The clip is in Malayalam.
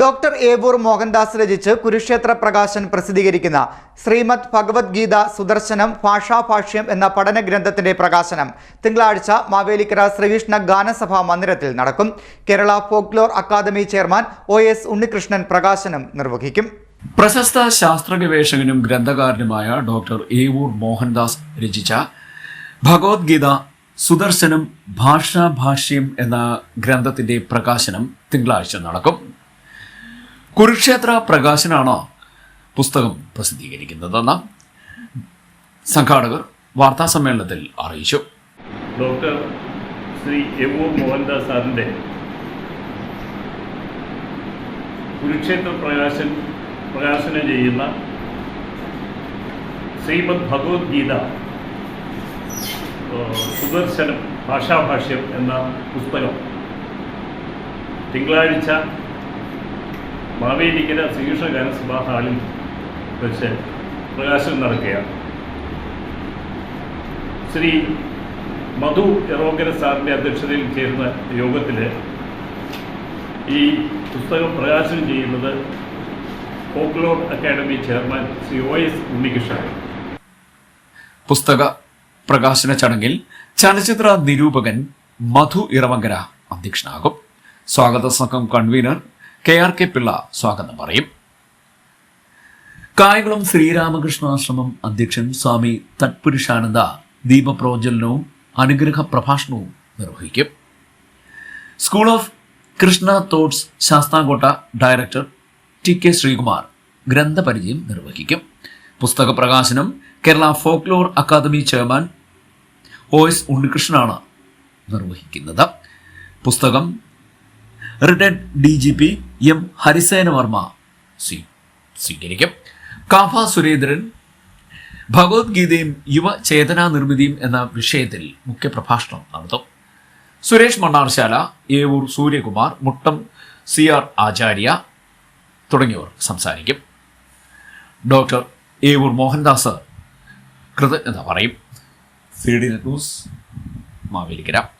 ഡോക്ടർ ഏവൂർ മോഹൻദാസ് രചിച്ച് കുരുക്ഷേത്ര പ്രകാശൻ പ്രസിദ്ധീകരിക്കുന്ന ശ്രീമദ് ഭഗവത്ഗീത സുദർശനം ഭാഷാഭാഷ്യം എന്ന പഠന ഗ്രന്ഥത്തിന്റെ പ്രകാശനം തിങ്കളാഴ്ച മാവേലിക്കര ശ്രീകൃഷ്ണ ഗാനസഭാ മന്ദിരത്തിൽ നടക്കും. Kerala folklore academy chairman O S Unnikrishnan പ്രകാശനം നിർവഹിക്കും. പ്രശസ്ത ശാസ്ത്ര ഗവേഷകനും ഗ്രന്ഥകാരനുമായ ഡോക്ടർ ഏവൂർ മോഹൻദാസ് രചിച്ച ഭഗവത്ഗീത സുദർശനം ഭാഷാഭാഷ്യം എന്ന ഗ്രന്ഥത്തിന്റെ പ്രകാശനം തിങ്കളാഴ്ച നടക്കും. കുരുക്ഷേത്ര പ്രകാശനാണ് പുസ്തകം പ്രസിദ്ധീകരിക്കുന്നതെന്ന് സംഘാടകർ വാർത്താ സമ്മേളനത്തിൽ അറിയിച്ചു. ഡോക്ടർ ശ്രീ എവൂർ മോഹൻദാസ് സാറിന്റെ കുരുക്ഷേത്ര പ്രകാശൻ പ്രകാശനം ചെയ്യുന്ന ശ്രീമദ് ഭഗവത്ഗീത സുദർശനം ഭാഷാഭാഷ്യം എന്ന പുസ്തകം തിങ്കളാഴ്ച മാവേലിക്കര ശ്രീകൃഷ്ണ ഗാനസഭാ ഹാളിൽ വെച്ച് പ്രകാശനം നടക്കുകയാണ്. ശ്രീ മധു എറോങ്കര സാറിന്റെ അധ്യക്ഷതയിൽ ചേരുന്ന യോഗത്തിൽ ഈ പുസ്തകം പ്രകാശനം ചെയ്യുന്നത് folklore academy chairman Shri O S Unnikrishnan പുസ്തക പ്രകാശന ചടങ്ങിൽ ചലച്ചിത്ര നിരൂപകൻ മധു ഇറവങ്കര അധ്യക്ഷനാകും. സ്വാഗത സംഘം convener K R K Pillai സ്വാഗതം പറയും. കായകുളം ശ്രീരാമകൃഷ്ണാശ്രമം അധ്യക്ഷൻ സ്വാമി തത്പുരുഷാനന്ദ ദീപപ്രോജ്വലനവും അനുഗ്രഹ പ്രഭാഷണവും നിർവഹിക്കും. School of Krishna thoughts Sasthamkotta director T K Sreekumar ഗ്രന്ഥപരിചയം നിർവഹിക്കും. പുസ്തക പ്രകാശനം Kerala folklore academy chairman O S ഉണ്ണികൃഷ്ണനാണ് നിർവഹിക്കുന്നത്. പുസ്തകം retired D G P M Harisena Varma. സ്വീ സ്വീകരിക്കും. കാഫ സുരേന്ദ്രൻ ഭഗവത്ഗീതയും യുവചേതനാ നിർമ്മിതിയും എന്ന വിഷയത്തിൽ മുഖ്യപ്രഭാഷണം നടത്തും. സുരേഷ് മണ്ണാർശാല ഏവൂർ സൂര്യകുമാർ മുട്ടം സി ആർ ആചാര്യ തുടങ്ങിയവർ സംസാരിക്കും. ഡോക്ടർ ഏവൂർ മോഹൻദാസ് കൃതജ്ഞത പറയും. C news Mavelikkara.